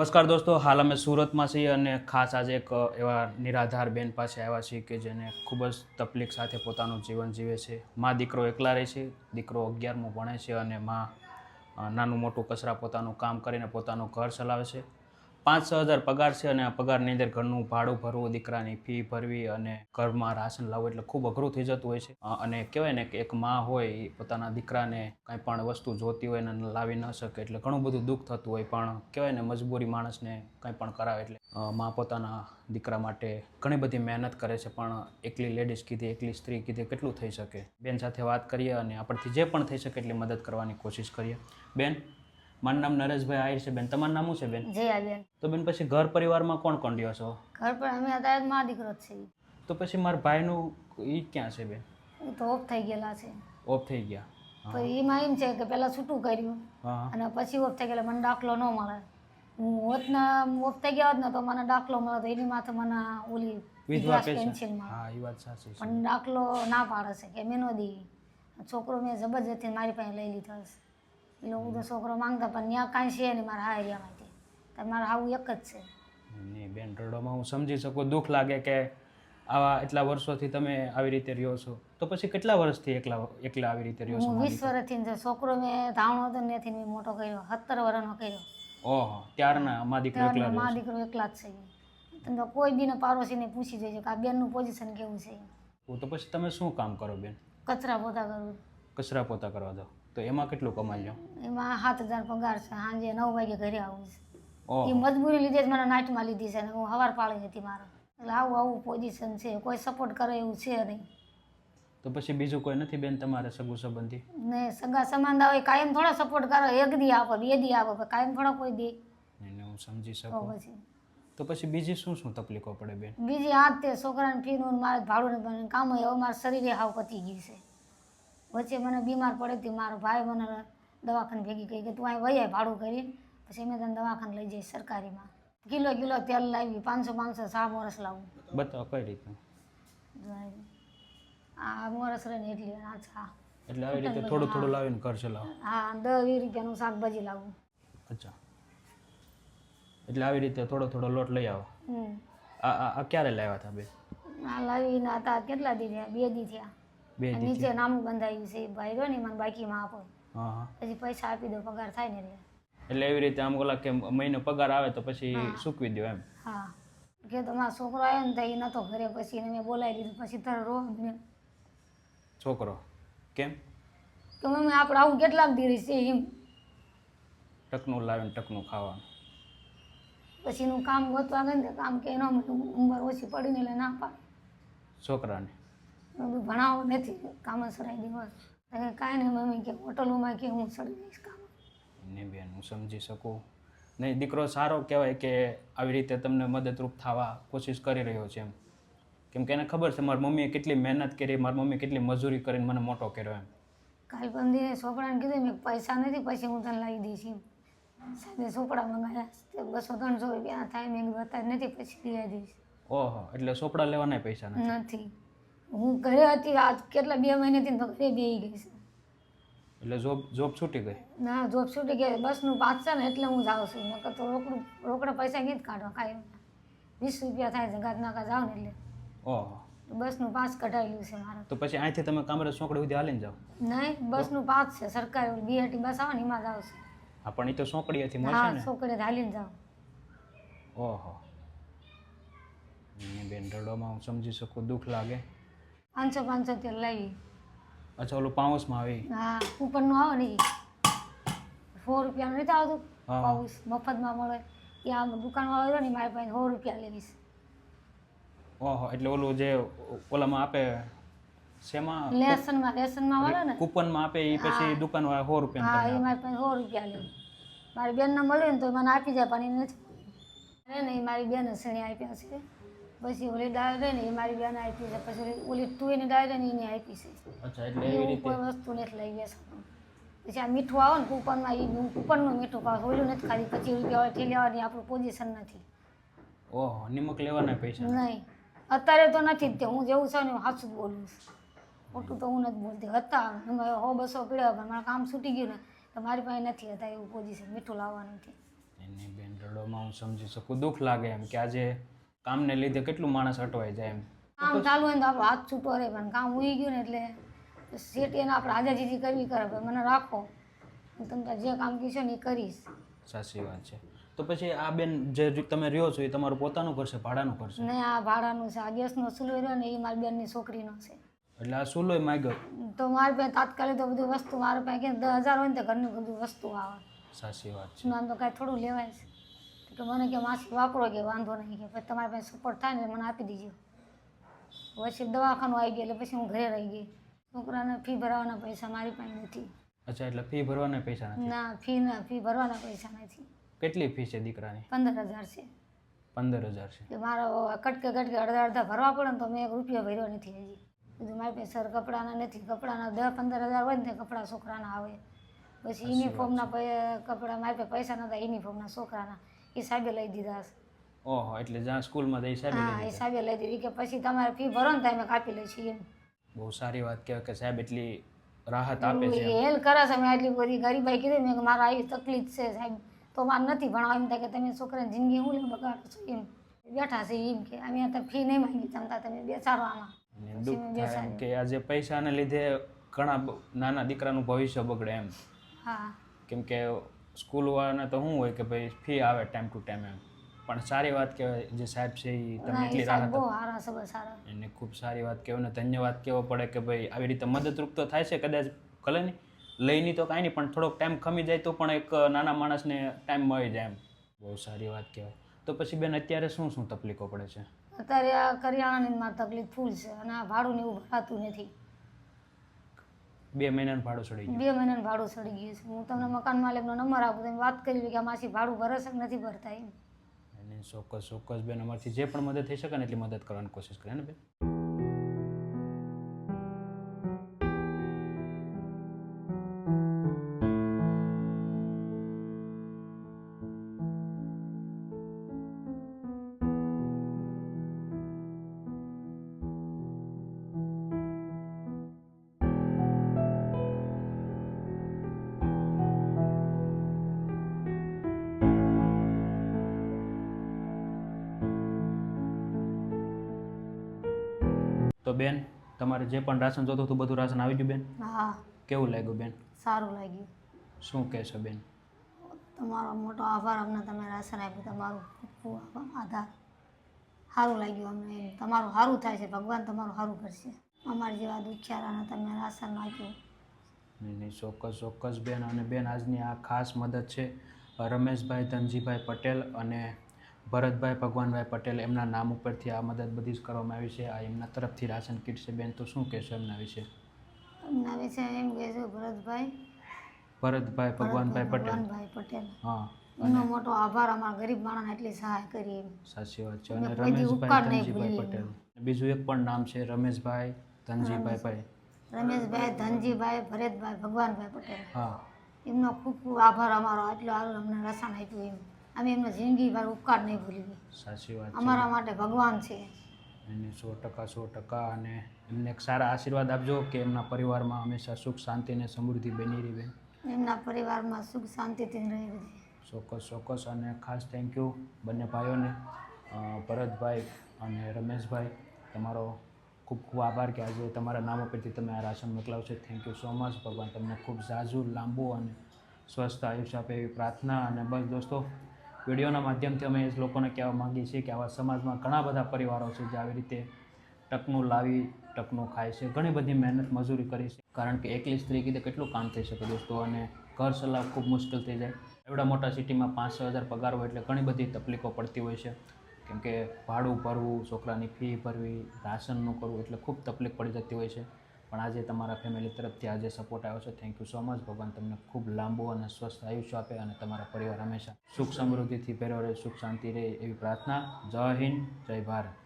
નમસ્કાર દોસ્તો, હાલ અમે સુરતમાં છીએ અને ખાસ આજે એક એવા નિરાધાર બેન પાસે આવ્યા છીએ કે જેને ખૂબ જ તકલીફ સાથે પોતાનું જીવન જીવે છે. મા દીકરો એકલા રહે છે, દીકરો અગિયારમું ભણે છે અને મા નાનું મોટું કચરા પોતાનું કામ કરીને પોતાનું ઘર ચલાવે છે. પાંચ છ હજાર પગાર છે અને આ પગારની અંદર ઘરનું ભાડું ભરવું, દીકરાની ફી ભરવી અને ઘરમાં રાશન લાવવું એટલે ખૂબ અઘરું થઈ જતું હોય છે. અને કહેવાય ને કે એક મા હોય એ પોતાના દીકરાને કાંઈ પણ વસ્તુ જોતી હોય ને લાવી ન શકે એટલે ઘણું બધું દુઃખ થતું હોય, પણ કહેવાય ને મજબૂરી માણસને કંઈ પણ કરાવે એટલે. મા પોતાના દીકરા માટે ઘણી બધી મહેનત કરે છે, પણ એકલી લેડીઝ કીધી, એકલી સ્ત્રી કીધી, કેટલું થઈ શકે? બેન સાથે વાત કરીએ અને આપણથી જે પણ થઈ શકે એટલી મદદ કરવાની કોશિશ કરીએ. બેન? મારું નામ નરેશભાઈ આહિર છે બેન. તમારું નામ શું છે બેન? જયા બેન. તો બેન પછી ઘર પરિવારમાં કોણ કોણ રહ્યો છો? ઘર પર અમે અત્યારે મા દીકરો જ છે. તો પછી મારા ભાઈનું એ ક્યાં છે બેન? એ તો ઓફ થઈ ગયેલા છે. ઓફ થઈ ગયા. તો એમાં એમ છે કે પહેલાં છૂટું કર્યું અને પછી ઓફ થઈ ગયેલા મને દાખલો ન મળે. હું હોતના ઓફ થઈ ગયા હોત ને તો મને દાખલો મળે તો એની માથે મને ઓલી વિધવા પેન્શન પેન્શન હા એ વાત સાચી છે. પણ દાખલો ના પાડે છે કે મેં ન દી છોકરો મેં જબરજસ્તી મારી પાસે લઈ લીધો છે. એ હું તો છોકરો માંગતા પણ ત્યાં કાંઈ છે નહીં મારા હારિયામાંથી તો મારે આવું એક જ છે. નહીં બેન રડોમાં હું સમજી શકું દુઃખ લાગે કે આવા એટલા વર્ષોથી તમે આવી રીતે રહ્યો છો. તો પછી કેટલા વર્ષથી એકલા એકલા આવી રીતે રહ્યો છો હું વીસ વર્ષથી છોકરો મેં ધાવણો હતો ને ત્યાંથી મેં મોટો કર્યો સત્તર વર્ષનો કર્યો. ઓહો ત્યારના મા દીકરો એકલા મા દીકરો એકલા જ છે. તમે તો કોઈ બીનો પાડોશીને પૂછી જોજો કે આ બેનનું પોઝિશન કેવું છે. તો પછી તમે શું કામ કરો બેન? કચરા પોતા કરું. કચરા પોતા કરવા દો તો એમાં કેટલું કમાઈ લ્યો? એમાં સાત હજાર પગાર છે. સાંજે નવ વાગે ઘરે આવું છે. એ મજબૂરી લીધે જ મને નાઇટમાં લીધી છે ને હું હવાર પાળી હતી મારે. એટલે આવું આવું પોઝિશન છે. કોઈ સપોર્ટ કરે એવું છે નહીં. તો પછી બીજું કોઈ નથી બેન તમારે સગું સંબંધી? ને સગા સમાનતા હોય કાયમ થોડા સપોર્ટ કરે. એક દી આપો બે દી આપો કાયમ થોડા કોઈ દે. એને હું સમજી શકું. પછી. તો પછી બીજી શું શું તકલીફો પડે બેન? બીજી આ તે છોકરાને ફીનું ને મારે ભાડું ને કામ હોય હવે મારા શરીરે હાવ પતી ગયું છે. વચ્ચે મને બીમાર પડે મારો ભાઈ મને દવાખાને ભેગી કહી કે તું અહીં વહી ભાડું કરીને પછી મેં તને દવાખાને લઈ જઈશ સરકારીમાં. કિલો કિલો તેલ લાવી પાંચસો પાંચસો સા મોરસ લાવું. બતાવો કઈ રીતે? આ મોરસ રહે ને એટલી આ એટલે આવી રીતે થોડું થોડું લાવીને ઘર ચલાવો. હા દસ વીસ રૂપિયાનું શાકભાજી લાવું. અચ્છા. એટલે આવી રીતે થોડો થોડો લોટ લઈ આવો. આ આ ક્યારે લાવ્યા હતા બે? આ લાવીને હતા કેટલા દી થયા? બે દી થયા. બે નીચે નામ બંધાયું છે ભાઈ રહ્યો ને મને બાકીમાં આપો. હા પછી પૈસા આપી દો પગાર થાય ને એટલે. એવી રીતે આમ ઓલા કે મહિનો પગાર આવે તો પછી સૂકવી દો એમ. હા. કે તો મારો છોકરો આવ્યો ને તો એ નતો ઘરે પછી એને મેં બોલાવી લીધું પછી તરત રો ને છોકરો? કેમ? તો મમ્મી આપણે આવું કેટલાક દિવસ છે એમ. ટકનું લાવીને ટકનું ખાવાનું. પછી એનું કામ ગોતવા ગયું ને કામ કે એનો ઉંમર ઓછી પડીને એટલે ના પાડે. છોકરાને? મેં ભણાવો નથી. કામ સરાઈ દિવસ. કાંઈ નહીં મમ્મી કે હોટલોમાં કે હું ચડી જઈશ કામ. ને બેન હું સમજી શકું. નહીં દીકરો સારો કહેવાય કે આવી રીતે તમને મદદરૂપ થવા કોશિશ કરી રહ્યો છે એમ. કેમ કે એને ખબર છે મારી મમ્મીએ કેટલી મહેનત કરી મારી મમ્મી કેટલી મજૂરી કરીને મને મોટો કર્યો એમ. કાલ પંદીને છોકરાને કીધું મેં પૈસા નથી પછી હું તને લાવી દઈશ એમ. સાહેબે ચોપડા મંગાવ્યા બસો ત્રણસો રૂપિયા થાય મેં બતા નથી પછી લઈ દઈશ ઓહો એટલે ચોપડા લેવાના પૈસા નથી. હું ઘરે હતી આજ કેટલા બે મહિનાથી તો ઘરે બેહી ગઈ છે. એટલે જોબ જોબ છૂટી ગઈ? ના જોબ છૂટી ગઈ. બસનું પાસ છે ને એટલે હું જાઉં છું. નકર તો રોકડું રોકડા પૈસા ક્યાંથી કાઢવા કાંઈ વીસ રૂપિયા થાય જગાત નાકા જાઉં ને એટલે. ઓહો. બસનું પાસ કઢાયેલું છે મારે. તો પછી અહીંથી તમે કામરે ચોકડી સુધી હાલીને જાઓ? નહીં બસનું પાસ છે સરકારી બીઆરટી બસ આવે ને એમાં જાઉં છું. હા પણ એ તો ચોકડીએથી મળશે હા ને? છોકરીએ હાલીને જાઉં. ઓહો. બેન રડવામાં હું સમજી શકું દુઃખ લાગે. પાંચસો પાંચસો તેલ લાવી. અચ્છા ઓલું પાઉસમાં આવી હા ઉપરનું આવે ને. સો રૂપિયાનું નથી આવતું. પાઉસ મફતમાં મળે. ત્યાં દુકાનવાળો રહ્યો ને મારી પાસે સો રૂપિયા લેવીશ ઓહો એટલે ઓલું જે ઓલામાં આપે શેમાં? લેસનમાં લેસનમાં મળે ને? કૂપનમાં આપે એ પછી દુકાનવાળા સો રૂપિયા હા એ મારી પાસે સો રૂપિયા લે મારી બેનને મળ્યું ને તો મને આપી જાય પણ એ નથી. ને એ મારી બેન શ્રેણી આપ્યા છે. પછી ઓલી દાળ રહે ને એ મારી બેને આપી છે. પછી ઓલી- તું તુવેરની દાળ રહે ને એને આપી છે. અચ્છા એટલે એવી એવું રીતે? કોઈ વસ્તુ નથી લઈ ગયા પછી આ મીઠું આવે ને કૂપનમાં એ હું કૂપનનું મીઠું ખાવ ઓલું નથી ખાધી પચીસ રૂપિયા હોય ઠેલી આવવાની આપણું પોઝિશન નથી. ઓહો નિમક લેવાના પૈસા? નહીં. અત્યારે તો નથી જ તે હું જેવું છે ને હું સાચું બોલું છું. ખોટું તો હું નથી બોલતી. હતા. એમાં હો બસો પીડ્યા પણ મારા કામ છૂટી ગયું ને તો મારી પાસે નથી હતા એવું પોઝિશન મીઠું લાવવાનું નથી. એની બેન રડોમાં હું સમજી શકું. દુઃખ લાગે એમ કે આજે કામને લીધે કેટલું માણસ અટવાઈ જાય એમ? કામ ચાલુ હોય ને તો આપણો હાથ છૂટો રહે પણ કામ ઉઈ ગયું ને એટલે શેઠ એને આપણે આજાજીથી કરવી કરે ભાઈ મને રાખો. હું તમને જે કામ કહેશો ને એ કરીશ. સાચી વાત છે. તો પછી આ બેન જે તમે રહ્યો છો એ તમારું પોતાનું ઘર છે ભાડાનું ઘર છે? ને આ ભાડાનું છે આ ગેસનો ચૂલો રહ્યો ને એ મારી બેનની છોકરીનો છે. એટલે આ સુલોય માગ્યો? તો મારી પાસે તાત્કાલિક તો બધું વસ્તુ મારા પાસે દસ હજાર હોય ને તો ઘરની બધું વસ્તુ આવે. સાચી વાત છે. આમ તો કાંઈ થોડું લેવાય છે. તો મને કે માસી વાપરો કે વાંધો નહીં કે પછી તમારી પાસે સપોર્ટ થાય ને મને આપી દીજો. પછી દવાખાનું આવી ગયું એટલે પછી હું ઘરે રહી ગઈ. છોકરાને ફી ભરવાના પૈસા મારી પાસે નથી. અચ્છા એટલે ફી ભરવાના પૈસા નથી? ના ફી ના ફી ભરવાના પૈસા નથી. કેટલી ફી છે દીકરાની? પંદર હજાર છે. પંદર હજાર છે મારો કટકે કટકે અડધા અડધા ભરવા પડે ને તો મેં એક રૂપિયો ભર્યો નથી હજી. બધું મારી પાસે સર કપડાના નથી કપડાના દસ પંદર હજાર હોય ને કપડાં છોકરાના આવે. પછી યુનિફોર્મના કપડાં મારી પાસે પૈસા નતા યુનિફોર્મના છોકરાના. એ સાહેબે લઈ દીધા હશે. ઓહો એટલે જ્યાં સ્કૂલમાં જઈ સાહેબ હા એ સાહેબે લઈ દીધી. કે પછી તમારે ફી ભરો ને તો અમે કાપી લઈશું એમ. બહુ સારી વાત કહેવાય કે સાહેબ એટલી રાહત આપે છે હેલ કરે છે. મેં આટલી બધી ગરીબાઈ કીધી મેં કે મારે આવી તકલીફ છે સાહેબ. તો મારે નથી ભણવા. એમ થાય કે તમે છોકરાની જિંદગી હું લે બગાડો છો એમ. બેઠા છે એમ કે અમે તો ફી નહીં માંગી તમતા તમે બેસાડો આમાં. દુઃખ થાય એમ કે આજે પૈસાને લીધે ઘણા નાના દીકરાનું ભવિષ્ય બગડે એમ. હા. કેમ કે સ્કૂલવાળાને તો શું હોય કે ભાઈ ફી આવે ટાઈમ ટુ ટાઈમ એમ. પણ સારી વાત કહેવાય જે સાહેબ છે એ તમે એટલી રાહત એને ખૂબ સારી વાત કહેવાય ને ધન્યવાદ કહેવો પડે કે ભાઈ આવી રીતે મદદરૂપ તો થાય છે કદાચ ભલે નહીં લઈની તો કાંઈ નહીં પણ થોડોક ટાઈમ ખમી જાય તો પણ એક નાના માણસને ટાઈમ મળી જાય એમ. બહુ સારી વાત કહેવાય. તો પછી બેન અત્યારે શું શું તકલીફો પડે છે? અત્યારે આ કરિયાણાની તકલીફ ફૂલ છે અને આ ભાડું ને એવું ભરાતું નથી. બે મહિનાનું ભાડું ચડી ગયું. બે મહિનાનું ભાડું ચડી ગયું છે. હું તમને મકાન માલિકનો નંબર આપું તમે વાત કરી કે માસી ભાડું ભરસ કે નથી ભરતા એમ. ચોક્કસ ચોક્કસ બેન અમારથી જે પણ મદદ થઈ શકે ને એટલી મદદ કરવાની કોશિશ કરે ને બેન. તો બેન તમારે જે પણ રાશન જોતું હતું બધું રાશન આવી ગયું બેન? હા. કેવું લાગ્યું બેન? સારું લાગ્યું. શું કહેશો બેન? તમારો મોટો આભાર અમને તમે રાશન આપ્યું તમારું ખૂબ ખૂબ આભાર. સારું લાગ્યું અમને તમારું સારું થાય છે ભગવાન તમારું સારું કરશે. અમારા જેવા દુખિયારાને તમે રાશન આપ્યું. નહીં નહીં ચોક્કસ ચોક્કસ બેન. અને બેન આજની આ ખાસ મદદ છે રમેશભાઈ ધનજીભાઈ પટેલ અને ભરતભાઈ ભગવાનભાઈ પટેલ એમના નામ ઉપરથી આ મદદ બધી જ કરવામાં આવી છે. આ એમના તરફથી રાશન કીટ છે બેન તો શું કહેશો એમના વિશે? એમના વિશે એમ કહેજો ભરતભાઈ? ભરતભાઈ ભગવાનભાઈ પટેલ. ભગવાનભાઈ પટેલ. હા એનો મોટો આભાર અમારા ગરીબ માણસને એટલી સહાય કરી એમ. સાચી વાત છે. અને રમેશભાઈ ધનજીભાઈ પટેલ. બીજું એક પણ નામ છે રમેશભાઈ ધનજીભાઈ ભાઈ. રમેશભાઈ ધનજીભાઈ ભરતભાઈ ભગવાનભાઈ પટેલ. હા. એમનો ખૂબ ખૂબ આભાર અમારો. આટલો સારું અમને રસાણ આપ્યું એમ. અમે એમનો જિંદગીભર ઉપકાર નહીં ભૂલીએ સાચી વાત છે. અમારા માટે ભગવાન છે. એને સો ટકા સો ટકા અને એમને એક સારા આશીર્વાદ આપજો કે એમના પરિવારમાં હંમેશા સુખ શાંતિ અને સમૃદ્ધિ બની રહી. બેન એમના પરિવારમાં સુખ શાંતિથી રહે બધી. ચોક્કસ ચોક્કસ અને ખાસ થેન્ક યુ બંને ભાઈઓને અ, ભરતભાઈ અને રમેશભાઈ. તમારો ખૂબ ખૂબ આભાર કે આજે તમારા નામ ઉપરથી તમે આ રાશન મોકલાવશો. થેન્ક યુ સો મચ ભગવાન તમને ખૂબ ઝાઝુ લાંબુ અને સ્વસ્થ આયુષ્ય આપે એવી પ્રાર્થના અને બસ દોસ્તો વિડીયોના માધ્યમથી અમે એ લોકોને કહેવા માગીએ છીએ કે આવા સમાજમાં ઘણા બધા પરિવારો છે જે આવી રીતે ટકનું લાવી, ટકનું ખાય છે. ઘણી બધી મહેનત, મજૂરી કરી છે. કારણ કે એકલી સ્ત્રી કીધે કેટલું કામ થઈ શકે દોસ્તો? અને ઘર સલાહ ખૂબ મુશ્કેલ થઈ જાય. એવડા મોટા સિટીમાં પાંચ છ હજાર પગાર હોય એટલે ઘણી બધી તકલીફો પડતી હોય છે. કેમ કે ભાડું ભરવું, છોકરાની ફી ભરવી, રાશનનું કરવું એટલે ખૂબ તકલીફ પડી જતી હોય છે. પણ આજે તમારા ફેમિલી તરફથી આજે સપોર્ટ આવ્યો છે. થેન્ક યુ સો મચ ભગવાન તમને ખૂબ લાંબુ અને સ્વસ્થ આયુષ્ય આપે અને તમારા પરિવાર હંમેશા સુખ સમૃદ્ધિથી પહેરો રહે સુખ શાંતિ રહે એવી પ્રાર્થના. જય હિન્દ, જય ભારત.